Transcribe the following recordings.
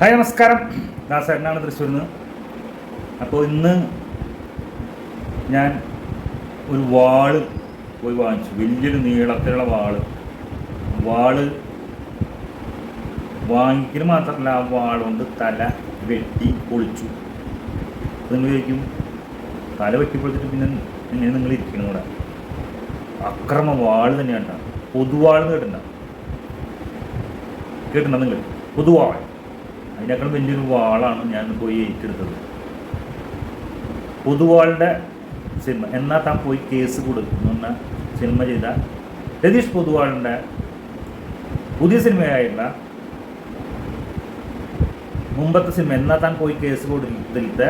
Hi നമസ്കാരം. ദാസേട്ടനാണ് തൃശ്ശൂരിൽ നിന്ന്? അപ്പോൾ ഇന്ന് ഞാൻ ഒരു വാൾ പോയി വാങ്ങിച്ചു. വലിയൊരു നീളത്തിലുള്ള വാൾ വാൾ വാങ്ങിക്കൽ മാത്രമല്ല ആ വാൾ കൊണ്ട് തല വെട്ടി പൊളിച്ചു. നിങ്ങൾ ചോദിക്കും തല വെട്ടി പൊളിച്ചിട്ട് പിന്നെ എങ്ങനെ നിങ്ങൾ ഇരിക്കണം ഇവിടെ? അക്രമ വാൾ തന്നെയാണ്. പൊതുവാൾ കേട്ടിട്ടുണ്ടോ? കേട്ടിട്ടുണ്ടോ നിങ്ങൾ? പൊതുവാൾ. അതിനേക്കാൾ വലിയൊരു വാളാണ് ഞാൻ പോയി ഏറ്റെടുത്തത്. പൊതുവാളുടെ സിനിമ എന്നാ താൻ പോയി കേസ് കൊടുക്കുന്ന സിനിമ ചെയ്ത രതീഷ് പൊതുവാളിന്റെ പുതിയ സിനിമയായിട്ടുള്ള മുമ്പത്തെ സിനിമ എന്നാ താൻ പോയി കേസ് കൊടുത്തിലത്തെ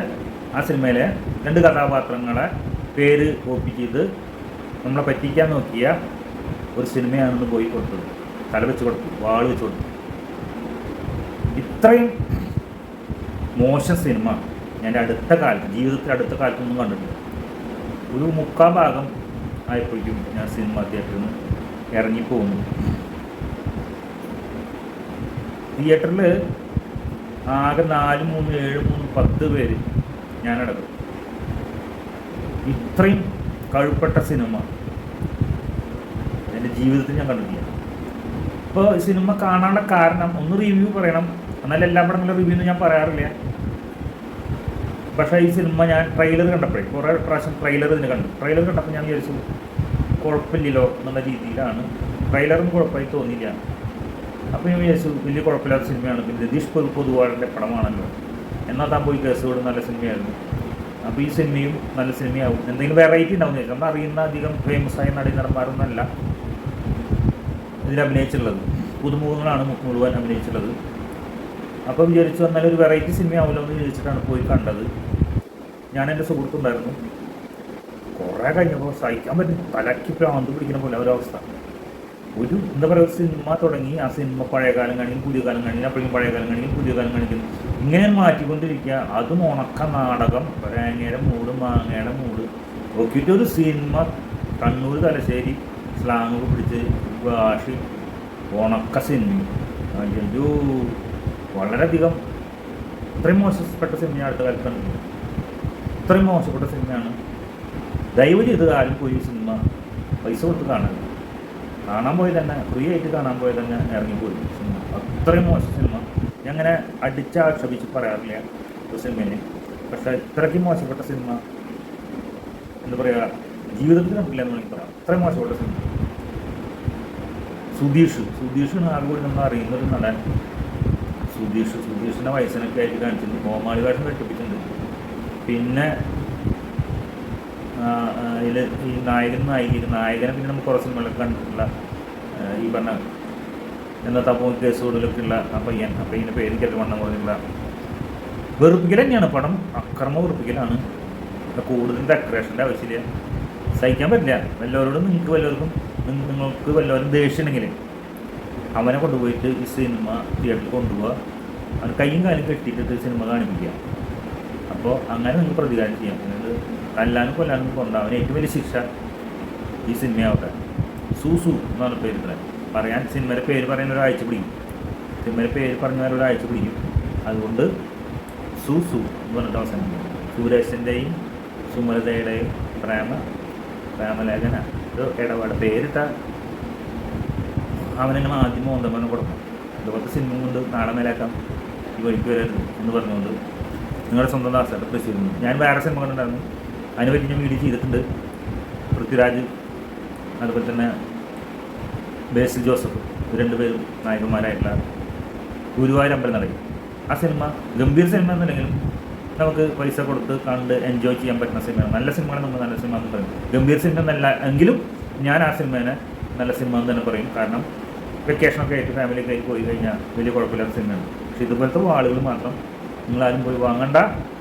ആ സിനിമയിലെ രണ്ട് കഥാപാത്രങ്ങളെ പേര് കോപ്പി ചെയ്ത് നമ്മളെ പറ്റിക്കാൻ നോക്കിയ ഒരു സിനിമയാണെന്ന് പോയി കൊടുത്തത്. തല വെച്ച് കൊടുത്തു വാൾ വെച്ച് കൊടുത്തു. ഇത്രയും മോശം സിനിമ ഞാൻ അടുത്ത കാലത്ത് ജീവിതത്തിൽ അടുത്ത കാലത്തൊന്നും കണ്ടിട്ടില്ല. ഒരു മുക്കാൽ ഭാഗം ആയപ്പോഴേക്കും ഞാൻ സിനിമ തിയേറ്ററിൽ നിന്ന് ഇറങ്ങിപ്പോകുന്നു തിയേറ്ററിൽ ആകെ നാല് മൂന്ന് ഏഴ് മൂന്ന് പത്ത് പേര് ഞാനടക്കം. ഇത്രയും കഴുപ്പെട്ട സിനിമ എന്റെ ജീവിതത്തിൽ ഞാൻ കണ്ടിട്ടില്ല. ഇപ്പോൾ സിനിമ കാണാനുള്ള കാരണം ഒന്ന് റിവ്യൂ പറയണം. എന്നാൽ എല്ലാ പടങ്ങളും റിവ്യൂ ഞാൻ പറയാറില്ല. പക്ഷേ ഈ സിനിമ ഞാൻ ട്രെയിലർ കണ്ടപ്പോഴേ കുറേ പ്രാവശ്യം ട്രെയിലർ ഇതിന് കണ്ടു. ട്രെയിലർ കണ്ടപ്പോൾ ഞാൻ വിചാരിച്ചു കുഴപ്പമില്ലല്ലോ എന്നുള്ള രീതിയിലാണ്. ട്രെയിലറും കുഴപ്പമായി തോന്നിയില്ല. അപ്പോൾ ഞാൻ വിചാരിച്ചു വലിയ കുഴപ്പമില്ലാത്ത സിനിമയാണ് പിന്നെ രതീഷ് പൊതു പൊതുവാളിന്റെ പടമാണല്ലോ. എന്നാൽ താൻ പോയി കേസ് കൊടു നല്ല സിനിമയായിരുന്നു അപ്പോൾ ഈ സിനിമയും നല്ല സിനിമയാവും എന്തെങ്കിലും വെറൈറ്റി ഉണ്ടാവും ചോദിച്ചു നമ്മൾ അറിയുന്ന അധികം ഫേമസ് ആയ നടന്മാരൊന്നുമല്ല ഇതിൽ അഭിനയിച്ചിട്ടുള്ളത്. പുതുമുഖങ്ങളാണ് മുഴുവൻ അഭിനയിച്ചിട്ടുള്ളത്. അപ്പോൾ വിചാരിച്ചു എന്നാൽ ഒരു വെറൈറ്റി സിനിമയാവുമല്ലോ എന്ന് ചോദിച്ചിട്ടാണ് പോയി കണ്ടത്. ഞാൻ എന്റെ സുഹൃത്തുണ്ടായിരുന്നു. കുറേ കഴിഞ്ഞപ്പോൾ സഹിക്കാൻ പറ്റും. തലയ്ക്ക് പ്രാന്ത് പിടിക്കുന്ന പോലെ ഒരവസ്ഥ. ഒരു എന്താ പറയുക സിനിമ തുടങ്ങി. ആ സിനിമ പഴയകാലം കാണിക്കും പുതിയ കാലം കാണിക്കും അപ്പോഴേക്കും പഴയകാലം കാണിക്കും പുതിയ കാലം കാണിക്കും. ഇങ്ങനെ മാറ്റിക്കൊണ്ടിരിക്കുക. അതും ഉണക്ക നാടകം. തേങ്ങയുടെ മൂട് മാങ്ങയുടെ മൂട്. നോക്കിയിട്ട് ഒരു സിനിമ കണ്ണൂർ തലശ്ശേരി സ്ലാങ് പിടിച്ച് ഭാഷ ഉണക്ക സിനിമ അയ്യോ. വളരെയധികം ഇത്രയും മോശപ്പെട്ട സിനിമ ഞാൻ അടുത്ത കാലത്ത് കണ്ടിട്ടുണ്ട് ഇത്രയും മോശപ്പെട്ട സിനിമയാണ്. ദയവ് ചെയ്ത് ആരും പോയി സിനിമ പൈസ കൊടുത്ത് കാണരുത്. കാണാൻ പോയി തന്നെ ഫ്രീ ആയിട്ട് കാണാൻ പോയി തന്നെ ഇറങ്ങിപ്പോയി സിനിമ. അത്രയും മോശം സിനിമ. ഞാൻ അങ്ങനെ അടിച്ചാക്ഷേപിച്ച് പറയാറില്ല ഒരു സിനിമയിൽ പക്ഷേ ഇത്രയ്ക്കും മോശപ്പെട്ട സിനിമ എന്താ പറയുക ജീവിതത്തിൽ കണ്ടില്ല എന്ന് വേണമെങ്കിൽ പറയാം. അത്രയും മോശപ്പെട്ട സിനിമ. സുധീഷ്. സുധീഷ് ആകെ നമ്മൾ അറിയുന്നൊരു നടൻ സുധീഷ് സുധീഷിന്റെ വയസ്സിനൊക്കെ ആയിട്ട് കാണിച്ചിട്ടുണ്ട്. കോമാളി വേഷം കെട്ടിപ്പിച്ചിട്ടുണ്ട്. പിന്നെ ഇതിൽ ഈ നായകൻ നായിക നായകനെ പിന്നെ നമുക്ക് കുറച്ച് സിനിമകളൊക്കെ കണ്ടിട്ടുള്ള ഈ പറഞ്ഞ എന്താ തപ്പോ കേസ് കൂടുതലൊക്കെ ഉള്ള ആ പയ്യൻ. ആ പയ്യന്റെ പേര് കേട്ട് വണ്ണം കുറഞ്ഞുള്ള വെറുപ്പിക്കൽ തന്നെയാണ് പടം. അക്രമ വെറുപ്പിക്കലാണ്. കൂടുതൽ ഡെക്കറേഷന്റെ ആവശ്യമില്ല. സഹിക്കാൻ പറ്റില്ല. വല്ലവരോടും നിങ്ങൾക്ക് വല്ലവർക്കും നിങ്ങ- നിങ്ങൾക്ക് വല്ലവരും ദേഷ്യം ഉണ്ടെങ്കിൽ അവനെ കൊണ്ടുപോയിട്ട് ഈ സിനിമ തിയേറ്ററിൽ കൊണ്ടുപോവുക അവൻ കൈയും കാലും കെട്ടിയിട്ട് സിനിമ കാണിപ്പിക്കുക അപ്പോൾ അങ്ങനെ നിങ്ങൾക്ക് പ്രതികാരം ചെയ്യാം. നിങ്ങൾ തല്ലാനും കൊല്ലാനും കൊണ്ട അവന് ഏറ്റവും വലിയ ശിക്ഷ ഈ സിനിമയാവട്ടെ. സൂസു എന്നാണ് പേര് പറയാൻ പറയാൻ സിനിമയുടെ പേര് പറയാൻ ഒരാഴ്ച പിടിക്കും. സിനിമയുടെ പേര് പറഞ്ഞാൽ ഒരാഴ്ച പിടിക്കും. അതുകൊണ്ട് സൂസു എന്ന് പറഞ്ഞിട്ട് അവസാനം സുരേഷിന്റെയും സുമലതയുടെയും പ്രേമ പ്രേമലേഖന. ഇടപാട്. പേരിട്ട അവനെങ്ങനെ ആദ്യം മോന്തമ്മനെ കൊടുക്കും. ഇതുപോലത്തെ സിനിമ കൊണ്ട് നാളെ മേലാക്കാം. ഈ വഴിക്ക് വരരുത് എന്ന് പറഞ്ഞുകൊണ്ട് നിങ്ങളുടെ സ്വന്തം ദാസയുടെ തൃശ്ശൂരിൽ ഞാൻ വേറെ സിനിമ കണ്ടിട്ടുണ്ടായിരുന്നു. അതിനെ പറ്റി ഞാൻ വീഡിയോ ചെയ്തിട്ടുണ്ട്. പൃഥ്വിരാജ് അതുപോലെ തന്നെ ബേസിൽ ജോസഫ് രണ്ടുപേരും നായകന്മാരായിട്ടുള്ള ഗുരുവായൂർ അമ്പലം നടക്കും. ആ സിനിമ ഗംഭീർ സിനിമ എന്നുണ്ടെങ്കിലും നമുക്ക് പൈസ കൊടുത്ത് കണ്ട് എൻജോയ് ചെയ്യാൻ പറ്റുന്ന സിനിമയാണ് നല്ല സിനിമയാണ് നമ്മൾ നല്ല സിനിമ എന്ന് പറയും. ഗംഭീർ സിനിമ നല്ല എങ്കിലും ഞാൻ ആ സിനിമേനെ നല്ല സിനിമ എന്ന് തന്നെ പറയും. കാരണം വെക്കേഷനൊക്കെ ആയിട്ട് ഫാമിലിയൊക്കെ ആയിട്ട് പോയി കഴിഞ്ഞാൽ വലിയ കുഴപ്പമില്ലാത്ത സിനിമയാണ് പക്ഷെ ഇതുപോലത്തെ ആളുകൾ മാത്രം നിങ്ങളാരും പോയി വാങ്ങണ്ട.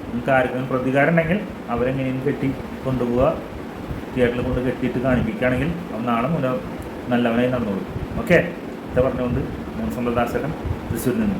നിങ്ങൾക്ക് ആർക്കെങ്കിലും പ്രതികാരം ഉണ്ടെങ്കിൽ അവരെങ്ങനെയും കെട്ടി കൊണ്ടുപോവുക. തിയേറ്ററിൽ കൊണ്ട് കെട്ടിയിട്ട് കാണിപ്പിക്കുകയാണെങ്കിൽ അവൻ നാളെ മുന്നേ നല്ലവനായി നടന്നോളൂ. ഓക്കെ? ഇത് പറഞ്ഞുകൊണ്ട് ദാസകൻ തൃശ്ശൂരിൽ നിന്ന്.